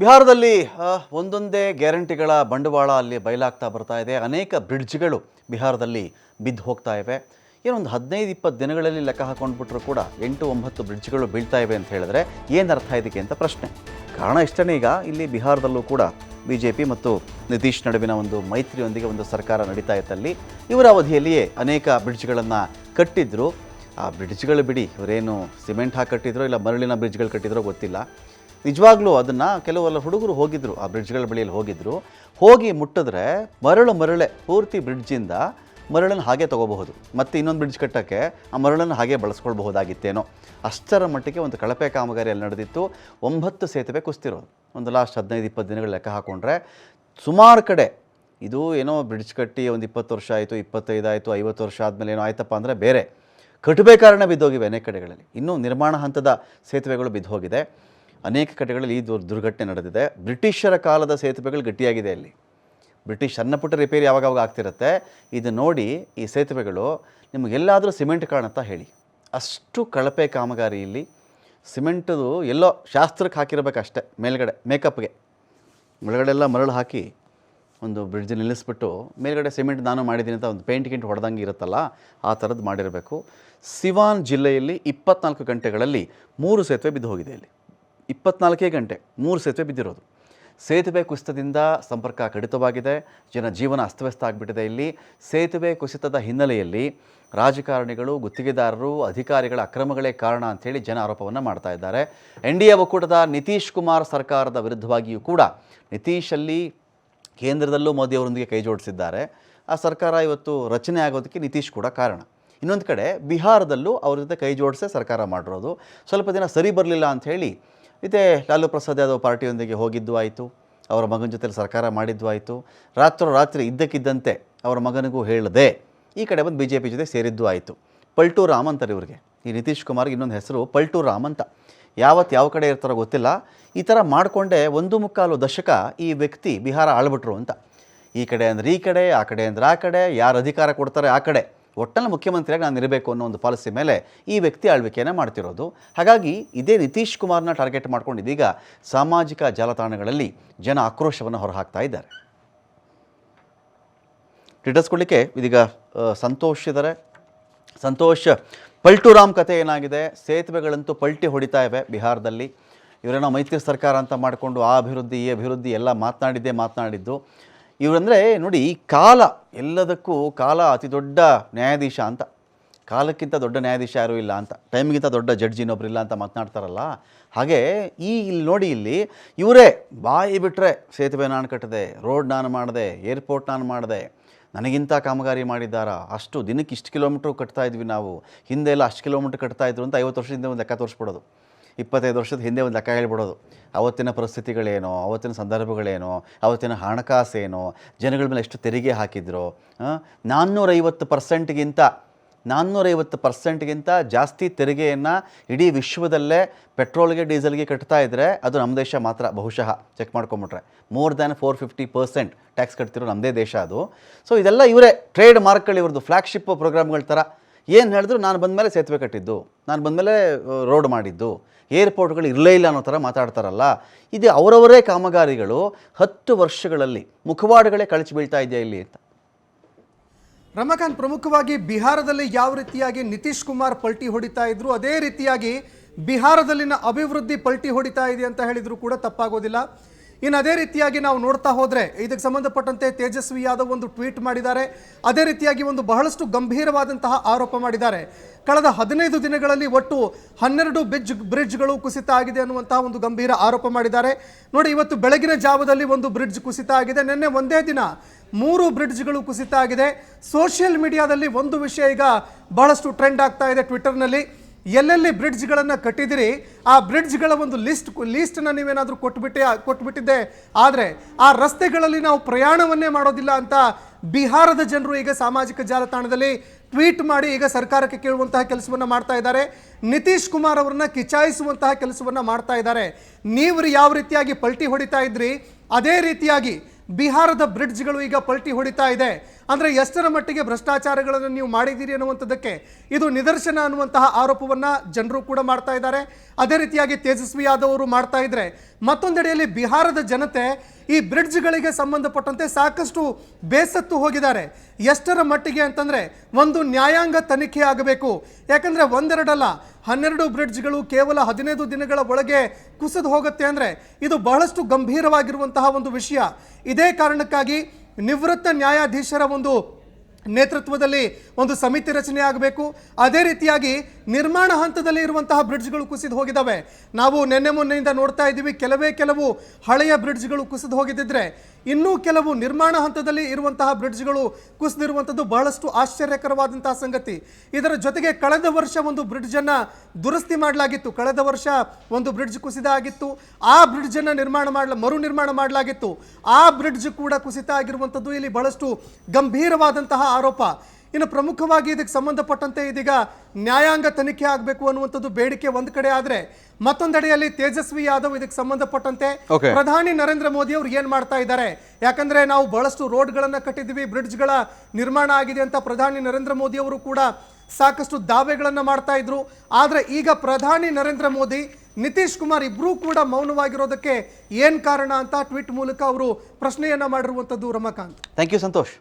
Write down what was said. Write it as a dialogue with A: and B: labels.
A: ಬಿಹಾರದಲ್ಲಿ ಒಂದೊಂದೇ ಗ್ಯಾರಂಟಿಗಳ ಬಂಡವಾಳ ಅಲ್ಲಿ ಬಯಲಾಗ್ತಾ ಬರ್ತಾ ಇದೆ. ಅನೇಕ ಬ್ರಿಡ್ಜ್ಗಳು ಬಿಹಾರದಲ್ಲಿ ಬಿದ್ದು ಹೋಗ್ತಾ ಇವೆ. ಏನೊಂದು ಹದಿನೈದು, ಇಪ್ಪತ್ತು ದಿನಗಳಲ್ಲಿ ಲೆಕ್ಕ ಹಾಕೊಂಡ್ಬಿಟ್ರು ಕೂಡ ಎಂಟು, ಒಂಬತ್ತು ಬ್ರಿಡ್ಜ್ಗಳು ಬೀಳ್ತಾ ಇವೆ ಅಂತ ಹೇಳಿದ್ರೆ ಏನು ಅರ್ಥ ಇದಕ್ಕೆ ಅಂತ ಪ್ರಶ್ನೆ. ಕಾರಣ ಇಷ್ಟನೇ ಈಗ ಇಲ್ಲಿ ಬಿಹಾರದಲ್ಲೂ ಕೂಡ ಬಿ ಜೆ ಪಿ ಮತ್ತು ನಿತೀಶ್ ನಡುವಿನ ಒಂದು ಮೈತ್ರಿಯೊಂದಿಗೆ ಒಂದು ಸರ್ಕಾರ ನಡೀತಾ ಇತ್ತಲ್ಲಿ. ಇವರ ಅವಧಿಯಲ್ಲಿಯೇ ಅನೇಕ ಬ್ರಿಡ್ಜ್ಗಳನ್ನು ಕಟ್ಟಿದ್ರು. ಆ ಬ್ರಿಡ್ಜ್ಗಳು ಬಿಡಿ, ಇವರೇನು ಸಿಮೆಂಟ್ ಹಾಕಿ ಕಟ್ಟಿದ್ರು ಇಲ್ಲ ಮರಳಿನ ಬ್ರಿಡ್ಜ್ಗಳು ಕಟ್ಟಿದ್ರೋ ಗೊತ್ತಿಲ್ಲ. ನಿಜವಾಗ್ಲೂ ಅದನ್ನು ಕೆಲವೆಲ್ಲ ಹುಡುಗರು ಹೋಗಿದ್ರು, ಆ ಬ್ರಿಡ್ಜ್ಗಳ ಬಳಿಯಲ್ಲಿ ಹೋಗಿದ್ರು. ಹೋಗಿ ಮುಟ್ಟಿದ್ರೆ ಮರಳು ಮರಳೆ, ಪೂರ್ತಿ ಬ್ರಿಡ್ಜಿಂದ ಮರಳನ್ನು ಹಾಗೆ ತಗೋಬಹುದು. ಮತ್ತು ಇನ್ನೊಂದು ಬ್ರಿಡ್ಜ್ ಕಟ್ಟೋಕ್ಕೆ ಆ ಮರಳನ್ನು ಹಾಗೆ ಬಳಸ್ಕೊಳ್ಬಹುದಾಗಿತ್ತೇನೋ. ಅಷ್ಟರ ಮಟ್ಟಿಗೆ ಒಂದು ಕಳಪೆ ಕಾಮಗಾರಿಯಲ್ಲಿ ನಡೆದಿತ್ತು. ಒಂಬತ್ತು ಸೇತುವೆ ಕುಸ್ತಿರೋದು. ಒಂದು ಲಾಸ್ಟ್ ಹದಿನೈದು, ಇಪ್ಪತ್ತು ದಿನಗಳ ಲೆಕ್ಕ ಹಾಕೊಂಡ್ರೆ ಸುಮಾರು ಕಡೆ ಇದು ಏನೋ ಬ್ರಿಡ್ಜ್ ಕಟ್ಟಿ ಒಂದು ಇಪ್ಪತ್ತು ವರ್ಷ ಆಯಿತು, ಇಪ್ಪತ್ತೈದು ಆಯಿತು, ಐವತ್ತು ವರ್ಷ ಆದಮೇಲೆ ಏನೋ ಆಯ್ತಪ್ಪ ಅಂದರೆ ಬೇರೆ. ಕಟ್ಟಬೇಕಾರಣ ಬಿದ್ದೋಗಿವೆ ಅನೇಕ ಕಡೆಗಳಲ್ಲಿ. ಇನ್ನೂ ನಿರ್ಮಾಣ ಹಂತದ ಸೇತುವೆಗಳು ಬಿದ್ದು ಹೋಗಿದೆ ಅನೇಕ ಕಡೆಗಳಲ್ಲಿ ಈ ದುರ್ಘಟನೆ ನಡೆದಿದೆ. ಬ್ರಿಟಿಷರ ಕಾಲದ ಸೇತುವೆಗಳು ಗಟ್ಟಿಯಾಗಿದೆ ಅಲ್ಲಿ ಬ್ರಿಟಿಷ್ ಸಣ್ಣ ಪುಟ್ಟ ರಿಪೇರಿ ಯಾವಾಗ ಆಗ್ತಿರುತ್ತೆ? ಇದು ನೋಡಿ ಈ ಸೇತುವೆಗಳು ನಿಮಗೆಲ್ಲಾದರೂ ಸಿಮೆಂಟ್ ಕಾಣುತ್ತಾ ಹೇಳಿ. ಅಷ್ಟು ಕಳಪೆ ಕಾಮಗಾರಿ ಇಲ್ಲಿ. ಸಿಮೆಂಟದು ಎಲ್ಲೋ ಶಾಸ್ತ್ರಕ್ಕೆ ಹಾಕಿರಬೇಕಷ್ಟೆ, ಮೇಲ್ಗಡೆ, ಮೇಕಪ್ಗೆ. ಒಳಗಡೆ ಎಲ್ಲ ಮರಳು ಹಾಕಿ ಒಂದು ಬ್ರಿಡ್ಜ್ ನಿಲ್ಲಿಸ್ಬಿಟ್ಟು ಮೇಲ್ಗಡೆ ಸಿಮೆಂಟ್ ನಾನು ಮಾಡಿದ್ದೀನಿ ಅಂತ ಒಂದು ಪೇಂಟ್ ಗಿಂಟ್ ಹೊಡೆದಂಗೆ ಇರುತ್ತಲ್ಲ, ಆ ಥರದ್ದು ಮಾಡಿರಬೇಕು. ಸಿವಾನ್ ಜಿಲ್ಲೆಯಲ್ಲಿ ಇಪ್ಪತ್ನಾಲ್ಕು ಗಂಟೆಗಳಲ್ಲಿ ಮೂರು ಸೇತುವೆ ಬಿದ್ದು ಹೋಗಿದೆ ಇಲ್ಲಿ. ಇಪ್ಪತ್ನಾಲ್ಕೇ ಗಂಟೆ, ಮೂರು ಸೇತುವೆ ಬಿದ್ದಿರೋದು. ಸೇತುವೆ ಕುಸಿತದಿಂದ ಸಂಪರ್ಕ ಕಡಿತವಾಗಿದೆ, ಜನ ಜೀವನ ಅಸ್ತವ್ಯಸ್ತ ಆಗಿಬಿಟ್ಟಿದೆ ಇಲ್ಲಿ. ಸೇತುವೆ ಕುಸಿತದ ಹಿನ್ನೆಲೆಯಲ್ಲಿ ರಾಜಕಾರಣಿಗಳು, ಗುತ್ತಿಗೆದಾರರು, ಅಧಿಕಾರಿಗಳ ಅಕ್ರಮಗಳೇ ಕಾರಣ ಅಂಥೇಳಿ ಜನ ಆರೋಪವನ್ನು ಮಾಡ್ತಾ ಇದ್ದಾರೆ. ಎನ್ ಡಿ ಎ ಒಕ್ಕೂಟದ ನಿತೀಶ್ ಕುಮಾರ್ ಸರ್ಕಾರದ ವಿರುದ್ಧವಾಗಿಯೂ ಕೂಡ ನಿತೀಶಲ್ಲಿ ಕೇಂದ್ರದಲ್ಲೂ ಮೋದಿಯವರೊಂದಿಗೆ ಕೈ ಜೋಡಿಸಿದ್ದಾರೆ. ಆ ಸರ್ಕಾರ ಇವತ್ತು ರಚನೆ ಆಗೋದಕ್ಕೆ ನಿತೀಶ್ ಕೂಡ ಕಾರಣ. ಇನ್ನೊಂದು ಕಡೆ ಬಿಹಾರದಲ್ಲೂ ಅವ್ರ ಜೊತೆ ಕೈ ಜೋಡಿಸೇ ಸರ್ಕಾರ ಮಾಡಿರೋದು. ಸ್ವಲ್ಪ ದಿನ ಸರಿ ಬರಲಿಲ್ಲ ಅಂಥೇಳಿ ಇದೇ ಲಾಲು ಪ್ರಸಾದ್ ಯಾದವ್ ಪಾರ್ಟಿಯೊಂದಿಗೆ ಹೋಗಿದ್ದು ಆಯಿತು, ಅವರ ಮಗನ ಜೊತೆಲಿ ಸರ್ಕಾರ ಮಾಡಿದ್ದು ಆಯಿತು ರಾತ್ರೋರಾತ್ರಿ ಇದ್ದಕ್ಕಿದ್ದಂತೆ ಅವರ ಮಗನಿಗೂ ಹೇಳದೆ ಈ ಕಡೆ ಬಂದು ಬಿ ಜೆ ಪಿ ಜೊತೆ ಸೇರಿದ್ದು ಆಯಿತು. ಪಲ್ಟು ರಾಮ್ ಅಂತಾರೆ ಇವ್ರಿಗೆ. ಈ ನಿತೀಶ್ ಕುಮಾರ್ಗೆ ಇನ್ನೊಂದು ಹೆಸರು ಪಲ್ಟು ರಾಮ್ ಅಂತ. ಯಾವತ್ತು ಯಾವ ಕಡೆ ಇರ್ತಾರೋ ಗೊತ್ತಿಲ್ಲ. ಈ ಥರ ಮಾಡಿಕೊಂಡೆ ಒಂದು ಮುಕ್ಕಾಲು ದಶಕ ಈ ವ್ಯಕ್ತಿ ಬಿಹಾರ ಆಳ್ಬಿಟ್ರು ಅಂತ. ಈ ಕಡೆ ಅಂದರೆ ಈ ಕಡೆ, ಆ ಕಡೆ ಅಂದರೆ ಆ ಕಡೆ, ಯಾರು ಅಧಿಕಾರ ಕೊಡ್ತಾರೆ ಆ ಕಡೆ. ಒಟ್ಟಲ್ಲಿ ಮುಖ್ಯಮಂತ್ರಿಯಾಗಿ ನಾನು ಇರಬೇಕು ಅನ್ನೋ ಒಂದು ಪಾಲಿಸಿ ಮೇಲೆ ಈ ವ್ಯಕ್ತಿ ಆಳ್ವಿಕೆಯನ್ನು ಮಾಡ್ತಿರೋದು. ಹಾಗಾಗಿ ಇದೇ ನಿತೀಶ್ ಕುಮಾರ್ನ ಟಾರ್ಗೆಟ್ ಮಾಡ್ಕೊಂಡು ಇದೀಗ ಸಾಮಾಜಿಕ ಜಾಲತಾಣಗಳಲ್ಲಿ ಜನ ಆಕ್ರೋಶವನ್ನು ಹೊರಹಾಕ್ತಾ ಇದ್ದಾರೆ. ಡೀಟೇಲ್ಸ್ ಕೊಡಲಿಕ್ಕೆ ಇದೀಗ ಸಂತೋಷ್ ಇದ್ದಾರೆ ಸಂತೋಷ್, ಪಲ್ಟುರಾಮ್ ಕತೆ ಏನಾಗಿದೆ? ಸೇತುವೆಗಳಂತೂ ಪಲ್ಟಿ ಹೊಡಿತಾ ಇವೆ ಬಿಹಾರದಲ್ಲಿ. ಇವರೇನೋ ಮೈತ್ರಿ ಸರ್ಕಾರ ಅಂತ ಮಾಡಿಕೊಂಡು ಆ ಅಭಿವೃದ್ಧಿ, ಈ ಅಭಿವೃದ್ಧಿ ಎಲ್ಲ ಮಾತನಾಡಿದ್ದೇ ಮಾತನಾಡಿದ್ದು. ಇವರಂದರೆ ನೋಡಿ ಕಾಲ ಎಲ್ಲದಕ್ಕೂ ಕಾಲ ಅತಿ ದೊಡ್ಡ ನ್ಯಾಯಾಧೀಶ ಅಂತ. ಕಾಲಕ್ಕಿಂತ ದೊಡ್ಡ ನ್ಯಾಯಾಧೀಶ ಯಾರೂ ಇಲ್ಲ ಅಂತ. ಟೈಮ್ಗಿಂತ ದೊಡ್ಡ ಜಡ್ಜ್ ಇನ್ನೊಬ್ರು ಇಲ್ಲ ಅಂತ ಮಾತನಾಡ್ತಾರಲ್ಲ. ಹಾಗೆ ಈ ಇಲ್ಲಿ ನೋಡಿ ಇಲ್ಲಿ ಇವರೇ ಬಾಯಿ ಬಿಟ್ಟರೆ ಸೇತುವೆ ನಾನು ಕಟ್ಟಿದೆ, ರೋಡ್ ನಾನು ಮಾಡಿದೆ, ಏರ್ಪೋರ್ಟ್ ನಾನು ಮಾಡಿದೆ. ನನಗಿಂತ ಕಾಮಗಾರಿ ಮಾಡಿದ್ದಾರಾ? ಅಷ್ಟು ದಿನಕ್ಕೆ ಇಷ್ಟು ಕಿಲೋಮೀಟ್ರ್ ಕಟ್ತಾ ಇದ್ವಿ ನಾವು. ಹಿಂದೆ ಎಲ್ಲ ಅಷ್ಟು ಕಿಲೋಮೀಟ್ರ್ ಕಟ್ತಾ ಇದ್ರು ಅಂತ ಐವತ್ತು ವರ್ಷದಿಂದ ಒಂದು ಲೆಕ್ಕ ತೋರಿಸ್ಬಿಡೋದು ಇಪ್ಪತ್ತೈದು ವರ್ಷದ ಹಿಂದೆ ಒಂದು ಲೆಕ್ಕ ಹೇಳಿಬಿಡೋದು. ಅವತ್ತಿನ ಪರಿಸ್ಥಿತಿಗಳೇನೋ, ಅವತ್ತಿನ ಸಂದರ್ಭಗಳೇನೋ, ಅವತ್ತಿನ ಹಣಕಾಸೇನೋ, ಜನಗಳ ಮೇಲೆ ಎಷ್ಟು ತೆರಿಗೆ ಹಾಕಿದ್ರು ನಾನ್ನೂರೈವತ್ತು ಪರ್ಸೆಂಟ್ಗಿಂತ ನಾನ್ನೂರೈವತ್ತು ಪರ್ಸೆಂಟ್ಗಿಂತ ಜಾಸ್ತಿ ತೆರಿಗೆಯನ್ನು ಇಡೀ ವಿಶ್ವದಲ್ಲೇ ಪೆಟ್ರೋಲ್ಗೆ, ಡೀಸೆಲ್ಗೆ ಕಟ್ತಾ ಇದ್ದರೆ ಅದು ನಮ್ಮ ದೇಶ ಮಾತ್ರ. ಬಹುಶಃ check ಮಾಡ್ಕೊಂಬಿಟ್ರೆ. More than four fifty percent tax ಕಟ್ತಿರೋ ನಮ್ಮದೇ ದೇಶ ಅದು. ಸೊ, ಇದೆಲ್ಲ ಇವರೇ, ಟ್ರೇಡ್ ಮಾರ್ಕ್ಗಳು ಇವ್ರದ್ದು, ಫ್ಲ್ಯಾಗ್ಶಿಪ್ ಪ್ರೋಗ್ರಾಮ್ಗಳ ಥರ. ಏನು ಹೇಳಿದ್ರು ನಾನು ಬಂದಮೇಲೆ ಸೇತುವೆ ಕಟ್ಟಿದ್ದು, ನಾನು ಬಂದಮೇಲೆ ರೋಡ್ ಮಾಡಿದ್ದು, ಏರ್ಪೋರ್ಟ್ಗಳು ಇರಲೇ ಇಲ್ಲ ಅನ್ನೋ ಥರ ಮಾತಾಡ್ತಾರಲ್ಲ, ಇದು ಅವರವರೇ ಕಾಮಗಾರಿಗಳು, ಹತ್ತು ವರ್ಷಗಳಲ್ಲಿ ಮುಖವಾಡಗಳೇ ಕಳಚಿ ಬೀಳ್ತಾ ಇದೆಯಾ ಇಲ್ಲಿ ಅಂತ.
B: ರಮಾಕಾಂತ್, ಪ್ರಮುಖವಾಗಿ ಬಿಹಾರದಲ್ಲಿ ಯಾವ ರೀತಿಯಾಗಿ ನಿತೀಶ್ ಕುಮಾರ್ ಪಲ್ಟಿ ಹೊಡಿತಾ ಇದ್ರು, ಅದೇ ರೀತಿಯಾಗಿ ಬಿಹಾರದಲ್ಲಿನ ಅಭಿವೃದ್ಧಿ ಪಲ್ಟಿ ಹೊಡಿತಾ ಇದೆ ಅಂತ ಹೇಳಿದ್ರು ಕೂಡ ತಪ್ಪಾಗೋದಿಲ್ಲ. ಇನ್ನು ಅದೇ ರೀತಿಯಾಗಿ ನಾವು ನೋಡ್ತಾ ಹೋದರೆ ಇದಕ್ಕೆ ಸಂಬಂಧಪಟ್ಟಂತೆ ತೇಜಸ್ವಿ ಯಾದವ್ ಒಂದು ಟ್ವೀಟ್ ಮಾಡಿದ್ದಾರೆ. ಅದೇ ರೀತಿಯಾಗಿ ಒಂದು ಬಹಳಷ್ಟು ಗಂಭೀರವಾದಂತಹ ಆರೋಪ ಮಾಡಿದ್ದಾರೆ. ಕಳೆದ ಹದಿನೈದು ದಿನಗಳಲ್ಲಿ ಒಟ್ಟು ಹನ್ನೆರಡು ಬ್ರಿಡ್ಜ್ ಬ್ರಿಡ್ಜ್ಗಳು ಕುಸಿತ ಆಗಿದೆ ಅನ್ನುವಂತಹ ಒಂದು ಗಂಭೀರ ಆರೋಪ ಮಾಡಿದ್ದಾರೆ. ನೋಡಿ, ಇವತ್ತು ಬೆಳಗಿನ ಜಾವದಲ್ಲಿ ಒಂದು ಬ್ರಿಡ್ಜ್ ಕುಸಿತ ಆಗಿದೆ. ನಿನ್ನೆ ಒಂದೇ ದಿನ ಮೂರು ಬ್ರಿಡ್ಜ್ಗಳು ಕುಸಿತ ಆಗಿದೆ. ಸೋಷಿಯಲ್ ಮೀಡಿಯಾದಲ್ಲಿ ಒಂದು ವಿಷಯ ಈಗ ಬಹಳಷ್ಟು ಟ್ರೆಂಡ್ ಆಗ್ತಾ ಇದೆ ಟ್ವಿಟರ್ನಲ್ಲಿ ಎಲ್ಲೆಲ್ಲಿ ಬ್ರಿಡ್ಜ್ಗಳನ್ನು ಕಟ್ಟಿದಿರಿ ಆ ಬ್ರಿಡ್ಜ್ಗಳ ಒಂದು ಲಿಸ್ಟ್ ಲೀಸ್ಟನ್ನು ನೀವೇನಾದರೂ ಕೊಟ್ಬಿಟ್ಟೆ, ಕೊಟ್ಬಿಟ್ಟಿದ್ದೆ. ಆದರೆ ಆ ರಸ್ತೆಗಳಲ್ಲಿ ನಾವು ಪ್ರಯಾಣವನ್ನೇ ಮಾಡೋದಿಲ್ಲ ಅಂತ ಬಿಹಾರದ ಜನರು ಈಗ ಸಾಮಾಜಿಕ ಜಾಲತಾಣದಲ್ಲಿ ಟ್ವೀಟ್ ಮಾಡಿ ಈಗ ಸರ್ಕಾರಕ್ಕೆ ಕೇಳುವಂತಹ ಕೆಲಸವನ್ನ ಮಾಡ್ತಾ ಇದ್ದಾರೆ. ನಿತೀಶ್ ಕುಮಾರ್ ಅವರನ್ನ ಕಿಚಾಯಿಸುವಂತಹ ಕೆಲಸವನ್ನ ಮಾಡ್ತಾ ಇದ್ದಾರೆ. ನೀವು ಯಾವ ರೀತಿಯಾಗಿ ಪಲ್ಟಿ ಹೊಡಿತಾ ಇದ್ರಿ, ಅದೇ ರೀತಿಯಾಗಿ ಬಿಹಾರದ ಬ್ರಿಡ್ಜ್ಗಳು ಈಗ ಪಲ್ಟಿ ಹೊಡಿತಾ ಇದೆ. ಅಂದರೆ ಎಷ್ಟರ ಮಟ್ಟಿಗೆ ಭ್ರಷ್ಟಾಚಾರಗಳನ್ನು ನೀವು ಮಾಡಿದ್ದೀರಿ ಅನ್ನುವಂಥದ್ದಕ್ಕೆ ಇದು ನಿದರ್ಶನ ಅನ್ನುವಂತಹ ಆರೋಪವನ್ನು ಜನರು ಕೂಡ ಮಾಡ್ತಾ ಇದ್ದಾರೆ. ಅದೇ ರೀತಿಯಾಗಿ ತೇಜಸ್ವಿ ಯಾದವರು ಮಾಡ್ತಾ ಇದ್ರೆ ಮತ್ತೊಂದೆಡೆಯಲ್ಲಿ ಬಿಹಾರದ ಜನತೆ ಈ ಬ್ರಿಡ್ಜ್ಗಳಿಗೆ ಸಂಬಂಧಪಟ್ಟಂತೆ ಸಾಕಷ್ಟು ಬೇಸತ್ತು ಹೋಗಿದ್ದಾರೆ. ಎಷ್ಟರ ಮಟ್ಟಿಗೆ ಅಂತಂದರೆ ಒಂದು ನ್ಯಾಯಾಂಗ ತನಿಖೆ ಆಗಬೇಕು. ಯಾಕಂದರೆ ಒಂದೆರಡಲ್ಲ ಹನ್ನೆರಡು ಬ್ರಿಡ್ಜ್ಗಳು ಕೇವಲ ಹದಿನೈದು ದಿನಗಳ ಒಳಗೆ ಕುಸಿದು ಹೋಗುತ್ತೆ ಅಂದರೆ ಇದು ಬಹಳಷ್ಟು ಗಂಭೀರವಾಗಿರುವಂತಹ ಒಂದು ವಿಷಯ. ಇದೇ ಕಾರಣಕ್ಕಾಗಿ ನಿವೃತ್ತ ನ್ಯಾಯಾಧೀಶರ ಒಂದು ನೇತೃತ್ವದಲ್ಲಿ ಒಂದು ಸಮಿತಿ ರಚನೆ ಆಗಬೇಕು. ಅದೇ ರೀತಿಯಾಗಿ ನಿರ್ಮಾಣ ಹಂತದಲ್ಲಿ ಇರುವಂತಹ ಬ್ರಿಡ್ಜ್ಗಳು ಕುಸಿದು ಹೋಗಿದ್ದಾವೆ. ನಾವು ನಿನ್ನೆ ಮೊನ್ನೆಯಿಂದ ನೋಡ್ತಾ ಇದ್ದೀವಿ, ಕೆಲವೇ ಕೆಲವು ಹಳೆಯ ಬ್ರಿಡ್ಜ್ಗಳು ಕುಸಿದು ಹೋಗಿದ್ದಿದ್ರೆ ಇನ್ನೂ ಕೆಲವು ನಿರ್ಮಾಣ ಹಂತದಲ್ಲಿ ಇರುವಂತಹ ಬ್ರಿಡ್ಜ್ಗಳು ಕುಸಿದಿರುವಂಥದ್ದು ಬಹಳಷ್ಟು ಆಶ್ಚರ್ಯಕರವಾದಂತಹ ಸಂಗತಿ. ಇದರ ಜೊತೆಗೆ ಕಳೆದ ವರ್ಷ ಒಂದು ಬ್ರಿಡ್ಜ್ ಅನ್ನ ದುರಸ್ತಿ ಮಾಡಲಾಗಿತ್ತು. ಕಳೆದ ವರ್ಷ ಒಂದು ಬ್ರಿಡ್ಜ್ ಕುಸಿತ ಆಗಿತ್ತು. ಆ ಬ್ರಿಡ್ಜ್ ಅನ್ನ ನಿರ್ಮಾಣ ಮಾಡಲ, ಮರು ನಿರ್ಮಾಣ ಮಾಡಲಾಗಿತ್ತು. ಆ ಬ್ರಿಡ್ಜ್ ಕೂಡ ಕುಸಿತ ಆಗಿರುವಂಥದ್ದು ಇಲ್ಲಿ ಬಹಳಷ್ಟು ಗಂಭೀರವಾದಂತಹ ಆರೋಪ. ಇನ್ನು ಪ್ರಮುಖವಾಗಿ ಇದಕ್ಕೆ ಸಂಬಂಧಪಟ್ಟಂತೆ ಇದೀಗ ನ್ಯಾಯಾಂಗ ತನಿಖೆ ಆಗಬೇಕು ಅನ್ನುವಂಥದ್ದು ಬೇಡಿಕೆ ಒಂದು ಕಡೆ ಆದರೆ ಮತ್ತೊಂದೆಡೆಯಲ್ಲಿ ತೇಜಸ್ವಿ ಯಾದವ್ ಇದಕ್ಕೆ ಸಂಬಂಧಪಟ್ಟಂತೆ ಪ್ರಧಾನಿ ನರೇಂದ್ರ ಮೋದಿ ಅವರು ಏನ್ ಮಾಡ್ತಾ ಇದ್ದಾರೆ? ಯಾಕಂದ್ರೆ ನಾವು ಬಹಳಷ್ಟು ರೋಡ್ಗಳನ್ನ ಕಟ್ಟಿದ್ದೀವಿ ಬ್ರಿಡ್ಜ್ಗಳ ನಿರ್ಮಾಣ ಆಗಿದೆ ಅಂತ ಪ್ರಧಾನಿ ನರೇಂದ್ರ ಮೋದಿ ಅವರು ಕೂಡ ಸಾಕಷ್ಟು ದಾವೆಗಳನ್ನು ಮಾಡ್ತಾ ಇದ್ರು. ಆದರೆ ಈಗ ಪ್ರಧಾನಿ ನರೇಂದ್ರ ಮೋದಿ ನಿತೀಶ್ ಕುಮಾರ್ ಇಬ್ಬರೂ ಕೂಡ ಮೌನವಾಗಿರೋದಕ್ಕೆ ಏನು ಕಾರಣ ಅಂತ ಟ್ವೀಟ್ ಮೂಲಕ ಅವರು ಪ್ರಶ್ನೆಯನ್ನ ಮಾಡಿರುವಂಥದ್ದು ರಮಾಕಾಂತ್.
A: Thank you Santosh.